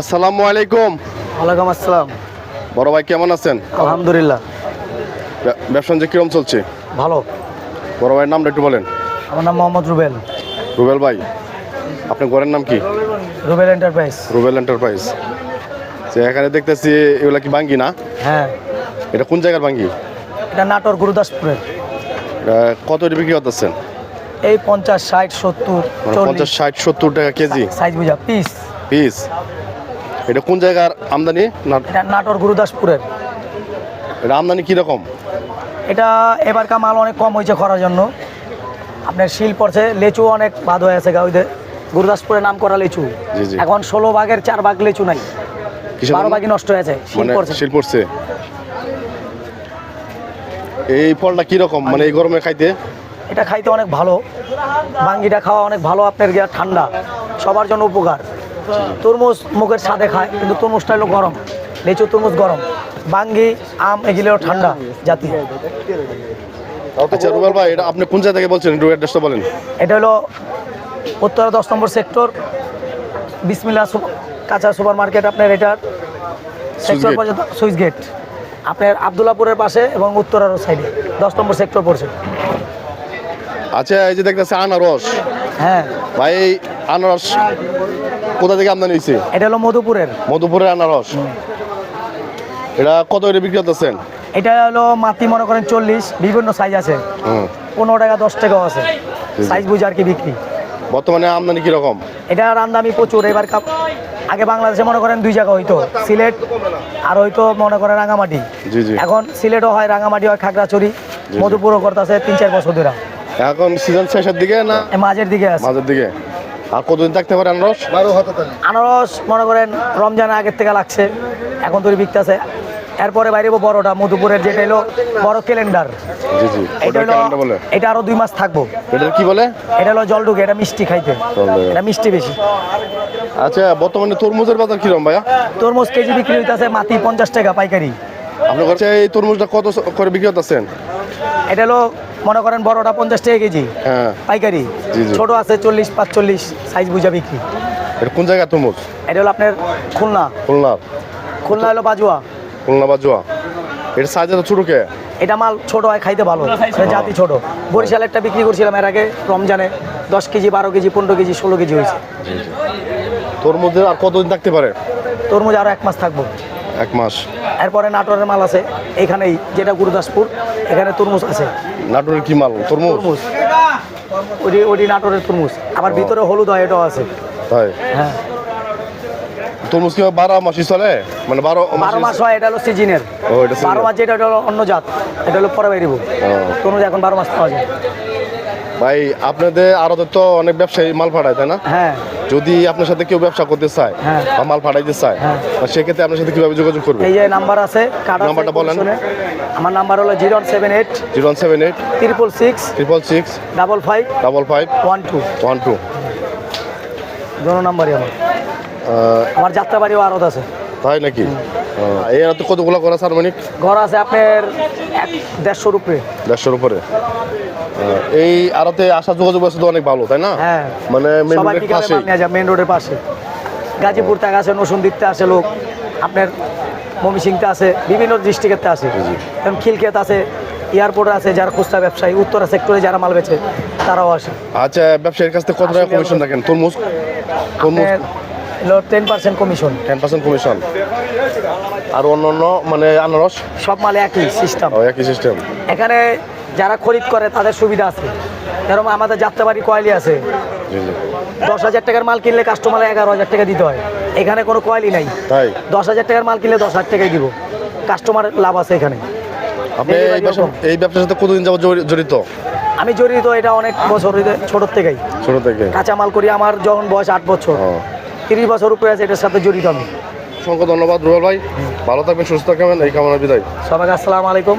আসসালামু আলাইকুম। ওয়ালাইকুম আসসালাম। বড় ভাই কেমন আছেন? আলহামদুলিল্লাহ। ব্যবসা বাণিজ্য কিরম চলছে? ভালো। বড় ভাইয়ের নামটা একটু বলেন। আমার নাম মোহাম্মদ রুবেল। রুবেল ভাই আপনার ঘরের নাম কি? রুবেল এন্টারপ্রাইজ। রুবেল এন্টারপ্রাইজ। যে এখানে দেখতেছি এগুলা কি বাঙ্গি না? হ্যাঁ। এটা কোন জায়গার বাঙ্গি? এটা নাটোর গুরুদাসপুরের। কত বিক্রি করতেছেন? এই পঞ্চাশ ষাট সত্তর মানে পঞ্চাশ ষাট সত্তর টাকা কেজি। সাইজ বুঝা পিস। পিস। এটা কোন জায়গার আমদানি? না নাটোর গুরুদাসপুরের। এটা আমদানি কীরকম এটা এবারকার মাল অনেক কম হয়েছে করার জন্য। আপনার শিল পড়ছে লেচু অনেক বাদ হয়ে আছে গাউদের গুরুদাসপুরে নাম করা লেচু। এখন ষোলো ভাগের চার ভাগ লেচু নাই। বারো ভাগই নষ্ট হয়েছে শিল মানে পড়ছে। শিল পড়ছে? এই ফলটা কীরকম মানে এই গরমে খাইতে? এটা খাইতে অনেক ভালো। বাঙ্গিটা খাওয়া অনেক ভালো আপনার ঠান্ডা। সবার জন্য উপকার। তরমুজ মুখের স্বাদে খায় কিন্তু তরমুজটা হলো গরম। লিচু তরমুজ গরম। বাঙ্গি আম এগুলো ঠান্ডা জাতি আচ্ছা রুবেল ভাই এটা আপনি কোন জায়গা থেকে বলছেন? একটু অ্যাড্রেসটা বলেন। এটা হলো উত্তরা দশ নম্বর সেক্টর বিসমিল্লা কাঁচা সুপার মার্কেট আপনার এটার সেক্টর পর্যন্ত সুইচ গেট। আপনার আবদুল্লাপুরের পাশে এবং উত্তরার সাইডে দশ নম্বর সেক্টর পড়ছে। আচ্ছা এই যে দেখতেছে আনারস। হ্যাঁ। ভাই আনারস কোথা থেকে আমদানি হয়েছে এটা হলো মধুপুরের। মধুপুরের আনারস। এটা কত করে বিক্রি করতেছেন? এটা হলো মাটি মনে করেন চল্লিশ বিভিন্ন সাইজ আছে। পনেরো টাকা দশ টাকাও আছে। সাইজ বুঝে আর কি বিক্রি। বর্তমানে আমদানি কীরকম? এটা আমদামি প্রচুর। এবার কাপ আগে বাংলাদেশে মনে করেন দুই জায়গা হইতো। সিলেট আর হয়তো মনে করেন রাঙামাটি। এখন সিলেটও হয় রাঙামাটি হয় খাগড়াছড়ি। মধুপুরও করতেছে তিন চার বছর ধরে। এখন সিজন শেষের দিকে না মাঝের দিকে আছে। মাঝের দিকে? আর কতদিন থাকতে পারে আনারস? আনারস মনে করেন রমজানের আগের থেকে লাগছে এখন তৈরি বিকতেছে এরপরে বাইরে বড়টা মধুপুরের যেটা হলো বড় ক্যালেন্ডার। জি জি। এটা হলো এটা আরও দুই মাস থাকব। এটা কি বলে? এটা হলো জল ঢুকে এটা মিষ্টি খাইতে। এটা মিষ্টি বেশি। আচ্ছা বর্তমানে তরমুজের বাজার কীরকম ভাইয়া? তরমুজ কেজি বিক্রি হইতেছে মাটি পঞ্চাশ টাকা পাইকারি। আপনার কাছে এই তরমুজটা কত করে বিক্রি করতেছেন এটা হলো মনে করেন বড়টা পঞ্চাশ টাকা কেজি। হ্যাঁ। পাইকারি। জি, জি। ছোট আছে চল্লিশ পাঁচচল্লিশ সাইজ বুঝা বিক্রি। এটা কোন জায়গায় তরমুজ এটা হলো আপনার খুলনা। খুলনা। খুলনা হলো বাজুয়া। খুলনা বা জোয়া এটা সাইজ এত ছোটো কে? এটা মাল ছোট হয় খাইতে ভালো। এটা জাতি ছোট। বরিশালেরটা বিক্রি করছিলাম এর আগে রমজানে। দশ কেজি বারো কেজি পনেরো কেজি ষোলো কেজি হয়েছে। তরমুজের আর কতদিন থাকতে পারে? তরমুজ আরও এক মাস থাকব। এক মাস। এরপরে নাটোরের মাল আছে এইখানেই যেটা গুরুদাসপুর এখানে তরমুজ আছে। নাটোরের কি মাল? তরমুজ? তরমুজ। ওটি ওটি নাটোরের তরমুজ। আবার ভিতরে হলুদ হয় এটাও আছে। তাই হ্যাঁ। তরমুজ কি বারো মাসই চলে? মানে বারো বারো মাস হয় এটা হলো সিজনের। ও, এটা seasonal। বারো মাস যেটা হলো অন্য জাত। এটা হলো পরে বাইরিব তরমুজ এখন বারো মাস পাওয়া যায়। ভাই আপনাদের আরও তো অনেক ব্যবসায়ী মাল পাঠায় তাই না? হ্যাঁ। যদি আপনার সাথে কেউ ব্যবসা করতে চায় হ্যাঁ। বা মাল পাঠাইতে চায় হ্যাঁ। সেক্ষেত্রে আপনার সাথে কীভাবে যোগাযোগ করবে? এই যে নাম্বার আছে নাম্বারটা বলেন। আমার নাম্বার হলো zero seven eight zero one seven eight triple six triple six double five double five one two. One two. দোনো নাম্বারই আমার। আমার যাত্রাবাড়িও আরত আছে। তাই নাকি? এর তো কতগুলো করা সারমানিক ঘর আছে আপনার এক দেড়শোর উপরে। দেড়শোর উপরে। এই আরতে আসা যোগাযোগ ব্যবস্থা অনেক ভালো তাই না? হ্যাঁ। মানে মেন রোডের পাশে মেন রোডের পাশে। গাজীপুর থেকে আসে নসুন্দিতে আসে লোক। আপনার মমিসিংতে আছে বিভিন্ন ডিস্ট্রিক্টেতে আছে। যেমন খিলক্ষেত আছে এয়ারপোর্ট আছে যারা খুচরা ব্যবসায়ী উত্তরা সেক্টরে যারা মাল বেচে তারাও আসে। আচ্ছা ব্যবসায়ীর কাছ থেকে কত টাকা কমিশন রাখেন তরমুজ? তরমুজ? Ten percent commission ten percent commission আর অন্য অন্য মানে আনারস? সব মালে একই সিস্টেম একই সিস্টেম এখানে যারা খরিদ করে তাদের সুবিধা আছে। যেরকম আমাদের যাত্রাবাড়ি কয়েলি আছে। দশ হাজার টাকার মাল কিনলে কাস্টমার এগারো হাজার টাকা দিতে হয়। এখানে কোনো কয়েলি নাই। তাই? দশ হাজার টাকার মাল কিনলে দশ হাজার টাকাই দিব। কাস্টমার লাভ আছে এখানে। আপনি এই ব্যবসার সাথে কতদিন যাবত জড়িত? আমি জড়িত এটা অনেক বছর ছোটোর থেকেই। ছোট থেকে? কাঁচা মাল করি আমার যখন বয়স আট বছর। তিরিশ বছর উপরে আছে এটার সাথে জড়িত আমি। অসংখ্য ধন্যবাদ রুবেল ভাই। ভালো থাকবেন সুস্থ থাকবেন। এই কামনা বিদায়। সবাইকে আসসালামু আলাইকুম।